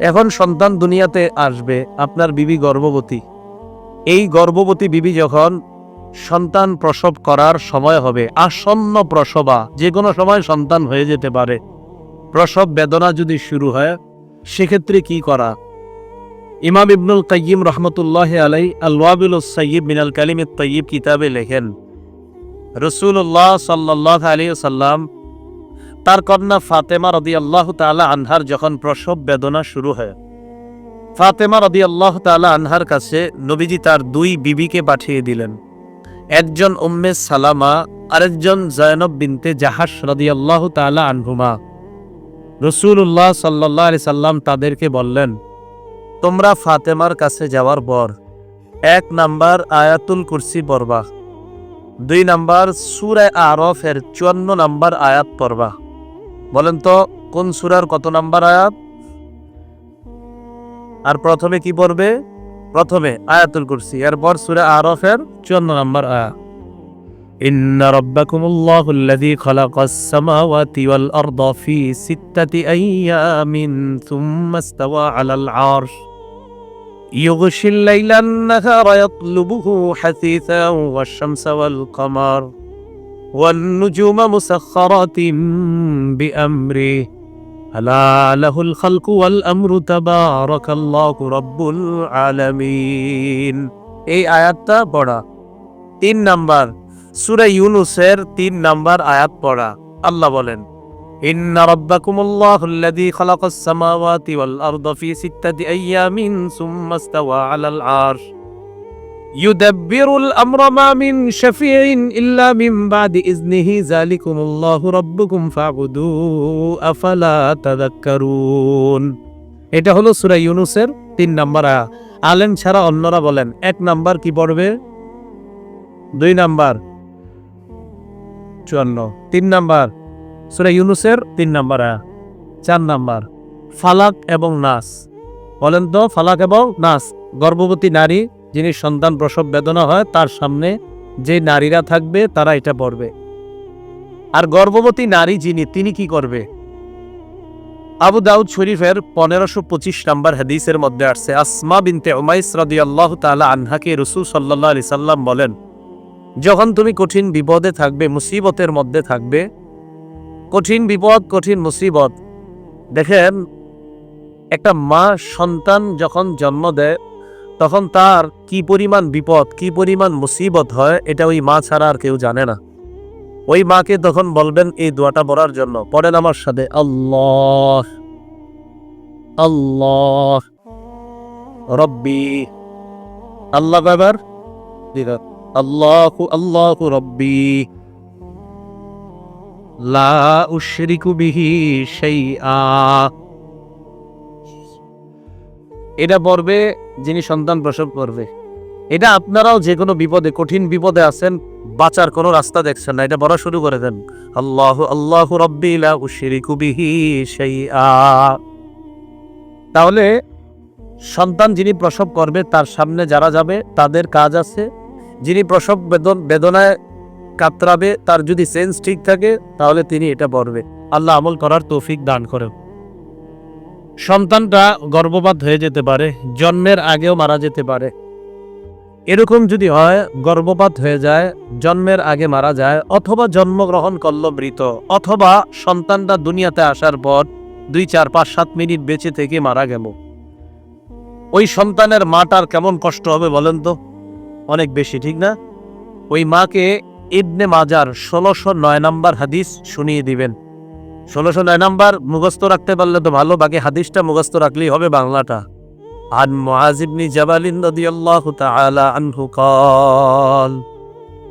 এখন সন্তান দুনিয়াতে আসবে, আপনার বিবি গর্ভবতী। এই গর্ভবতী বিবি যখন সন্তান প্রসব করার সময় হবে, আসন্ন প্রসবা যে কোনো সময় সন্তান হয়ে যেতে পারে, প্রসব বেদনা যদি শুরু হয়, সেক্ষেত্রে কি করা? ইমাম ইবনুল কাইয়িম রহমতুল্লাহ আলাই আল্লাবিল সৈয়ব মিনাল কালিম তৈয়ব কিতাবে লেখেন রসুল্লাহ সাল্লাহ আলী সাল্লাম তার কন্যা ফাতেমা রদি আল্লাহ তালা আনহার যখন প্রসব বেদনা শুরু হয়। ফাতেমা রদি আল্লাহ তালা আনহার কাছে নবীজি তার দুই বিবিকে পাঠিয়ে দিলেন। একজন উম্মে সালামা, আরেকজন জয়নব বিনতে জাহাস রদি আল্লাহ তালা আনহুমা। রসুল্লাহ সাল্লাহ আলি সাল্লাম তাদেরকে বললেন, তোমরা ফাতেমার কাছে যাওয়ার পর এক নাম্বার আয়াতুল কুরসি পড়বা, দুই নাম্বার সুরে আরফের চুয়ান্ন নাম্বার আয়াত পড়বা। বলেন তো কোন সুরার কত নাম্বার আয়াত আর প্রথমে কি পড়বে প্রথমে আয়াতুল কুরসি এরপর সুরে আরফের চুয়ান্ন নাম্বার আয়াত إن ربكم الله الذي خلق السماوات والأرض في ستة أيام ثم استوى على العرش يغشي الليل النهار يطلبه حثيثا والشمس والقمر والنجوم مسخرات بأمره ألا له الخلق والأمر تبارك الله رب العالمين এই আয়াতটা পড়া তিন নাম্বার সূরা ইউনুসের তিন নাম্বার আয়াত পড়া আল্লাহ বলেন إن ربكم الله الذي خلق السماوات والأرض في ستة أيام ثم استوى على العرش يدبر الأمر ما من شفيع إلا من بعد إذنه ذلكم الله ربكم فاعبدوه أفلا تذكرون এটা হলো সূরা ইউনুসের তিন নাম্বার আয়া আলেম ছাড়া অন্যরা বলেন এক নাম্বার কি পড়বে দুই নাম্বার চুয়ান্ন তিন নাম্বার সুরা ইউনুসের তিন নাম্বার আয়া চার নাম্বার ফালাক এবং নাস বলেন তো ফালাক এবং নাস গর্ভবতী নারী যিনি সন্তান প্রসব বেদনা হয়, তার সামনে যে নারীরা থাকবে, তারা এটা পড়বে। আর গর্ভবতী নারী যিনি, তিনি কি করবে? আবু দাউদ শরীফের পনেরোশো পঁচিশ নাম্বার হাদিসের মধ্যে আসছে, আসমা বিনতে উমাইস রদি আল্লাহ তালা আনহাকে রসুল সাল্লাহ আলি সাল্লাম বলেন, যখন তুমি কঠিন বিপদে থাকবে, মুসিবতের মধ্যে থাকবে, কঠিন বিপদ, কঠিন মুসিবত, দেখেন, একটা মা সন্তান যখন জন্ম দেয় তখন তার কি পরিমাণ বিপদ, কি পরিমাণ মুসিবত হয়, এটা ওই মা ছাড়া আর কেউ জানে না। ওই মাকে তখন বলবেন, এই দোয়াটা পড়ার জন্য। পড়েন আমার সাথে, আল্লাহ আল্লাহ, রব্বি। আল্লাহ ব্যাপার আল্লাহু আল্লাহু রব্বি। লা উশরিকু বিহি শাইআ। এটা পড়বে যিনি সন্তান প্রসব করবে। এটা আপনারাও যে কোনো বিপদে, কঠিন বিপদে আছেন, বাঁচার কোনো রাস্তা দেখছেন না। এটা বলা শুরু করে দেন। আল্লাহ আল্লাহ রব্বি লা উশরিকু বিহি শাইআ। তাহলে সন্তান যিনি প্রসব করবে, তার সামনে যারা যাবে, তাদের কাজ আছে। যিনি প্রসব বেদন, বেদনায় কাতরাবে, তার যদি সেন্স ঠিক থাকে, তাহলে তিনি এটা পড়বে। আল্লাহ আমল করার তৌফিক দান করে সন্তানটা গর্ভপাত হয়ে যেতে পারে, জন্মের আগেও মারা যেতে পারে। এরকম যদি হয়, গর্ভপাত হয়ে যায়, জন্মের আগে মারা যায়, অথবা জন্মগ্রহণ করল মৃত, অথবা সন্তানটা দুনিয়াতে আসার পর দুই, চার, পাঁচ, সাত মিনিট বেঁচে থেকে মারা গেল। ওই সন্তানের মাটার কেমন কষ্ট হবে বলেন তো? অনেক বেশি, ঠিক না? ওই মাকে ইবনে মাজার ষোলোশো নয় নম্বর হাদিস শুনিয়ে দিবেন। ষোলোশো নয় নাম্বার মুখস্থ রাখতে পারলে তো ভালো বাকি হাদিসটা মুখস্থ রাখলেই হবে বাংলাটা عن معاذ بن جبل رضي الله تعالى عنه قال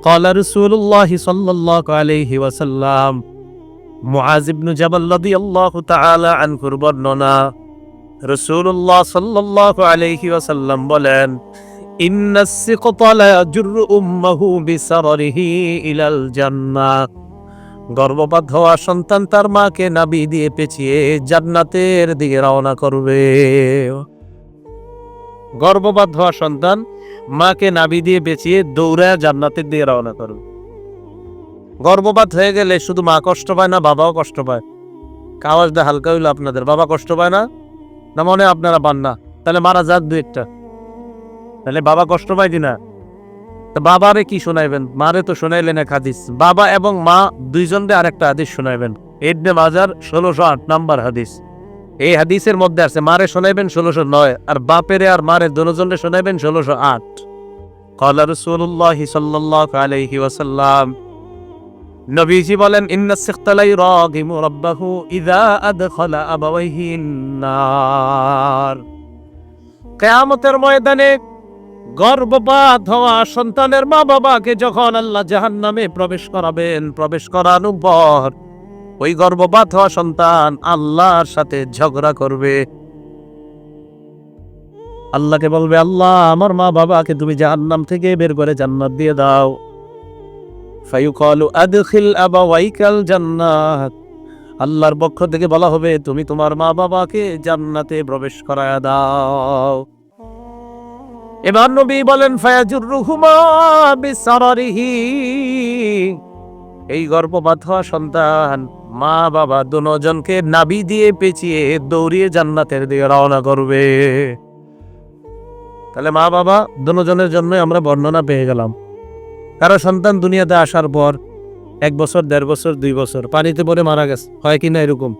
قال رسول الله صلى الله عليه وسلم معاذ بن جبل رضي الله تعالى عنه বর্ণনা রসুল্লাহ সাল্লাল্লাহু আলাইহি ওয়াসাল্লাম বলেন إن السقط لا يجر أمه بسرره إلى الجنة গর্ভপাত হওয়া সন্তান তার মাকে নাবি দিয়ে পেঁচিয়ে জান্নাতের দিকে রওনা করবে। গর্ভপাত হওয়া সন্তান মাকে নাবি দিয়ে পেঁচিয়ে দৌড়ায় জান্নাতের দিকে রওনা করবে। গর্ভপাত হয়ে গেলে শুধু মা কষ্ট পায় না, বাবাও কষ্ট পায়। কাওয়াজটা হালকা হইল আপনাদের, বাবা কষ্ট পায় না? না মনে আপনারা পান না। তাহলে মারা যাক দু একটা। তাহলে বাবা কষ্ট পায় কিনা? বাবারে কি শোনাইবেন মারে তো শোনাইলেন এক হাদিস বাবা এবং মা দুইজনকে আরেকটা হাদিস শোনাইবেন ইবনে মাজার ষোলোশো আট নাম্বার হাদিস এই হাদিসের মধ্যে আছে মারে শোনাইবেন ষোলোশো নয় আর বাপেরে আর মারে দুজনে শোনাইবেন ষোলোশো আট قال رسول الله صلى الله عليه وسلم নবীজি বলেন ইন্না সিখতালাই রাগিমু রাব্বাহু ইযা আদখালা আবাওয়াইহি নার কিয়ামতের ময়দানে গর্ভপাত হওয়া সন্তানের মা বাবাকে যখন আল্লাহ জাহান্নামে প্রবেশ করাবেন, প্রবেশ করানোর পর ওই গর্ভপাত হওয়া সন্তান আল্লাহর সাথে ঝগড়া করবে। আল্লাহকে বলবে, আল্লাহ, আমার মা বাবাকে তুমি জাহান্নাম থেকে বের করে জান্নাত দিয়ে দাও। জান্নাত। আল্লাহর পক্ষ থেকে বলা হবে, তুমি তোমার মা বাবাকে জান্নাতে প্রবেশ করায় দাও। এবার নবী বলেন ফায়াজুর রুহুমা এই গর্ভপাত হওয়া সন্তান, মা, বাবা দুজনকে নাবি দিয়ে পেঁচিয়ে দৌড়িয়ে জান্নাতের দিকে রওনা করবে। তাহলে মা, বাবা দুজনের জন্য আমরা বর্ণনা পেয়ে গেলাম। কারও সন্তান দুনিয়াতে আসার পর, এক বছর, দেড় বছর, দুই বছর পানিতে পড়ে মারা গেছে, হয় কি না এরকম?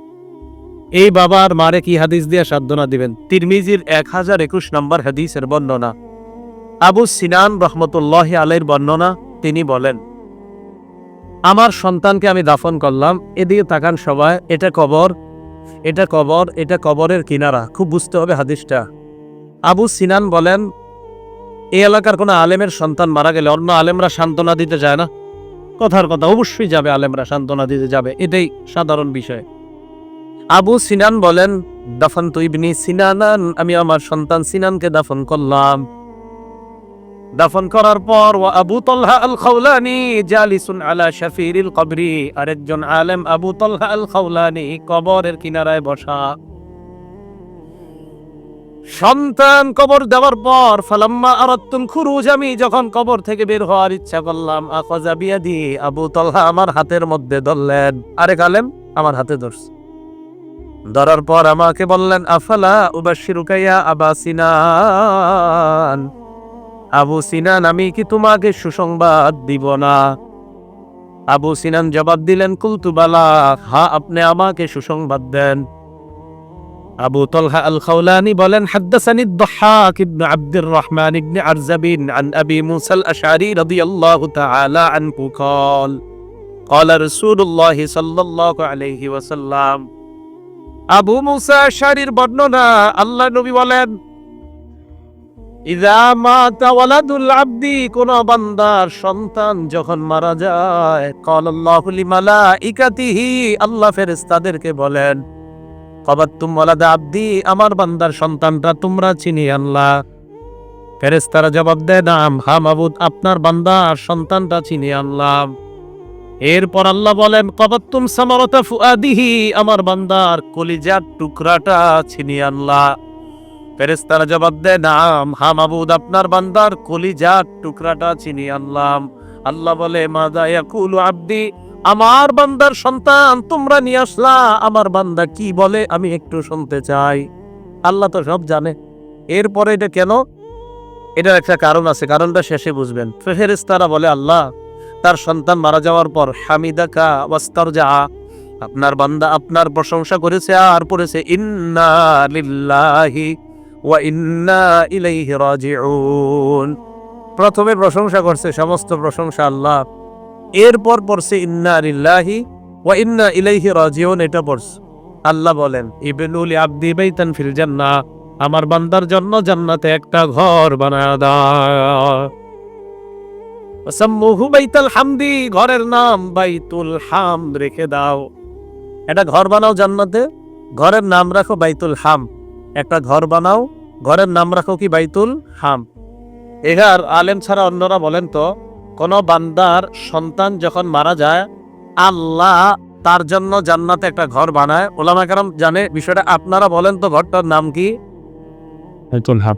এই বাবার মারে কি হাদিস দিয়ে সাধনা দিবেন? তিরমিজির এক হাজার একুশ নম্বর হাদিসের বর্ণনা। আবু সিনান রহমতুল্লাহ আলের বর্ণনা তিনি বলেন, আমার সন্তানকে আমি দাফন করলাম, এদিকে তাকান সবাই, এটা কবর এটা কবর, এটা কবরের কিনারা, খুব বুঝতে হবে হাদিসটা। আবু সিনান বলেন এই এলাকার কোনো আলেমের সন্তান মারা গেলে অন্য আলেমরা সান্ত্বনা দিতে যায় না? কথার কথা, অবশ্যই যাবে আলেমরা সান্ত্বনা দিতে যাবে, এটাই সাধারণ বিষয়। আবু সিনান বলেন দাফন তুইবনি সিনানান, আমি আমার সন্তান সিনানকে দাফন করলাম। দাফন করার পর, ওয়া আবু তলহা আল খাউলানি জালিসুন আলা শাফিরিল কবরি। আরেকজন আলেম, আবু তলহা আল খাউলানি কবরের কিনারায় বসা। সন্তান কবর দেওয়ার পর, ফালাম্মা আরাত্তুল খুরুজ আমি যখন কবর থেকে বের হওয়ার ইচ্ছা করলাম আকাজা বিয়াদি আবু তলহা আমার হাতের মধ্যে ধরলেন। আরেক আলেম, আমার হাতে ধরছে। ধরার পর আমাকে বললেন, আফালা উবাশিরুকাইয়া আবা সিনান? আবু সিনান আমি কি তোমাকে সুসংবাদ দিব না আবু সিনান জবাব দিলেন কুলতুবালা হা আপনি আমাকে সুসংবাদ দেন আবু তলহা আল খাউলানি বলেন হাদ্দাসানি الضحاك بن عبد الرحمن بن عرزب عن أبي موسى الأشعري رضي الله تعالى عنه قال قال رسول الله صلى الله عليه وسلم আবু মুসা আশারির বর্ণনা আল্লাহ নবী বলেন ইদা মাতা ওয়ালাদুল আব্দি, কোন বান্দার সন্তান যখন মারা যায় আল্লাহু ফেরেশতাদেরকে বলেন, কবাত্তুম ওয়ালাদা আব্দি, আমার বান্দার সন্তানটা তোমরা চিনি আল্লাহ। ফেরেশতারা জবাব দেয়, নাম, হা মাবুদ, আপনার বান্দার সন্তানটা চিনি আল্লাহ। এরপর আল্লাহ বলেন, কবাত্তুম সামারতা ফুআদিহি, আমার বান্দার কলিজার টুকরাটা চিনি আল্লাহ। ফেরেশতারা জবাব দেয়, নাম, হা মাবুদ, আপনার বান্দার কলিজার টুকরাটা চিনি আনলাম। আল্লাহ বলে, মাদা ইয়াকুলু আব্দি, আমার বান্দার সন্তান তোমরা নিয়ে আসলা। আমার বান্দা কি বলে আমি একটু শুনতে চাই। আল্লাহ তো সব জানে। এরপরে এটা কেন? এটার একটা কারণ আছে, কারণটা শেষে বুঝবেন। ফেরেস্তারা বলে, আল্লাহ, তার সন্তান মারা যাওয়ার পর হামিদাকা ওয়াস্তার যা আপনার বান্দা আপনার প্রশংসা করেছে আর পড়েছে, ইন্না লিল্লাহি ইন্না ইলাইহি প্রথমে প্রশংসা করছে, সমস্ত প্রশংসা আল্লাহ। এরপর পড়ছে ইন্না লিল্লাহি ওয়া ইন্না ইলাইহি রাজিউন, এটা পড়ছে। আল্লাহ বলেন ইবনুল আব্দি বাইতান ফিল জান্নাহ, আমার বান্দার জন্য জান্নাতে একটা ঘর বানায় দাও। ওয়াসাম্মুহু বাইতাল হামদি, ঘরের নাম বাইতুল হাম রেখে দাও। একটা ঘর বানাও জান্নাতে, ঘরের নাম রাখো বাইতুল হাম একটা ঘর বানাও, ঘরের নাম রাখো কি বাইতুল হাম। এগার আলেম ছাড়া অন্যরা বলেন তো, কোন বান্দার সন্তান যখন মারা যায়, আল্লাহ তার জন্য জান্নাতে একটা ঘর বানায়। ওলামা কারাম জানে, বিষয়টা আপনারা বলেন তো ঘরটার নাম কি? বাইতুল হাম।